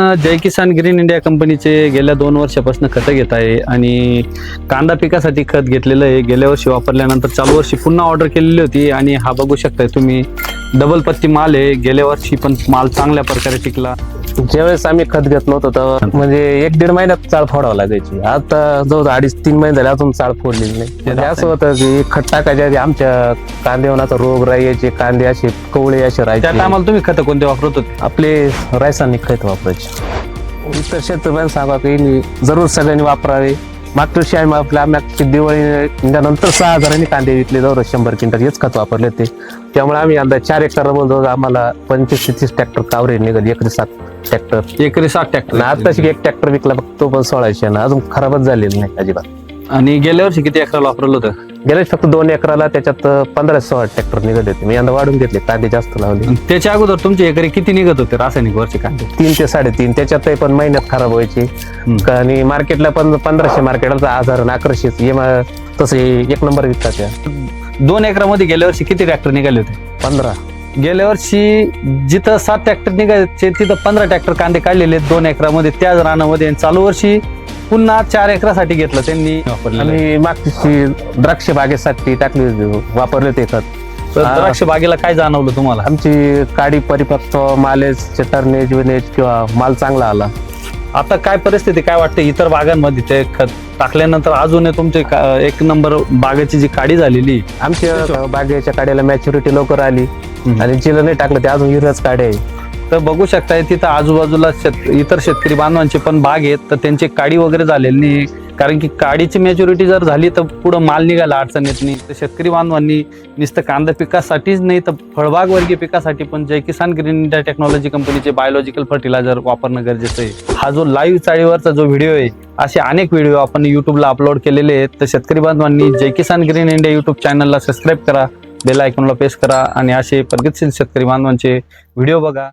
जय Kisan green India कंपनीचे गेल्या दोन वर्षापासून खतं घेत आहे आणि कांदा पिकासाठी खत घेतलेलं आहे. गेल्या वर्षी वापरल्यानंतर चालू वर्षी पुन्हा ऑर्डर केलेली होती आणि हा बघू शकताय तुम्ही. डबल पत्ती माल आहे. गेल्या वर्षी पण माल चांगल्या प्रकारे टिकला. ज्यावेळेस आम्ही खत घेत नव्हतो तेव्हा म्हणजे एक दीड महिन्यात चाळ फोडावं लागायची. आता जवळ अडीच तीन महिने झाले अजून चाळ फोडलेली नाही. म्हणजे असं होतं की खत टाकायच्या आधी आमच्या कांदेवनाचा रोग राहायचे कांदे असे कवळे असे त्या राहायचे टायमाला तुम्ही खतं कोणते वापरत होते? आपले रासायनिक खत वापरायचे. इतर शेतकऱ्यांना सांगा की जरूर सगळ्यांनी वापरावे. मागच्या आपल्या आम्ही दिवाळी नंतर सहा हजारांनी कांदे विकले जवळ शंभर क्विंटल हेच खत वापरले ते त्यामुळे आम्ही आता चार एकर जवळ आम्हाला पंचवीस ते तीस ट्रॅक्टर कावरे निघाले एकरी सात ट्रॅक्टर. एकरी आता ट्रॅक्टर. एक ट्रॅक्टर विकला फक्त तो पण सोळाशे ना अजून खराबच झालेलं नाही अजिबात. आणि गेल्या वर्षी किती एकराला वापरलं होतं? गेल्या वर्षी फक्त दोन एकराला त्याच्यात पंधरा सोळा ट्रॅक्टर निघत होते. मी यंदा वाढून घेतले कांदे जास्त लावले. आणि त्याच्या अगोदर तुमचे एकरी किती निघत होते रासायनिक वरचे कांदे? तीन ते साडेतीन त्याच्यात पण महिन्यात खराब व्हायचे. आणि मार्केटला पण पंधराशे मार्केटला हे मा- तसे एक नंबर विकतात त्या. दोन एकरामध्ये गेल्या वर्षी किती ट्रॅक्टर निघाले होते? पंधरा. गेल्या वर्षी जिथं सात ट्रॅक्टर निघायचे तिथं पंधरा ट्रॅक्टर कांदे काढलेले आहेत दोन एकरामध्ये. त्याच रानामध्ये आणि चालू वर्षी पुन्हा चार एकरासाठी घेतलं त्यांनी. आणि मागची द्राक्ष बागेसाठी टाकली होती, वापरले ते खत तर हा. द्राक्ष बागेला काय जाणवलं तुम्हाला आमची काडी परिपक्व मालेज चटरनेज विनेज किंवा माल चांगला आला आता काय परिस्थिती काय वाटते इतर बागांमध्ये ते खत टाकल्यानंतर अजून तुमचे का- एक नंबर बागेची जी काडी झालेली आमच्या बागेच्या काड्याला मॅच्युरिटी लवकर आली. आणि जिला नाही टाकलं ते अजून युरियाच काडे आहे तर बघू शकताय तिथं आजूबाजूला शेत इतर शेतकरी बांधवांचे पण बाग आहेत तर त्यांची काडी वगैरे झालेली नाही. कारण की काडीची मॅच्युरिटी जर झाली तर पुढं माल निघायला अडचण येत नाही. तर शेतकरी बांधवांनी नुसतं कांदा पिकासाठीच नाही तर फळबाग वर्गीय पिकासाठी पण Jai Kisan green India technology कंपनीचे बायोलॉजिकल फर्टिलायझर वापरणं गरजेचं आहे. हा जो लाईव्ह चाळीवरचा जो व्हिडिओ आहे असे अनेक व्हिडिओ आपण यूट्यूबला अपलोड केलेले आहेत. तर शेतकरी बांधवांनी Jai Kisan green India YouTube चॅनलला सबस्क्राईब करा बेल आयकॉनला प्रेस करा आणि असे प्रगतशील शेतकरी बांधवांचे व्हिडिओ बघा.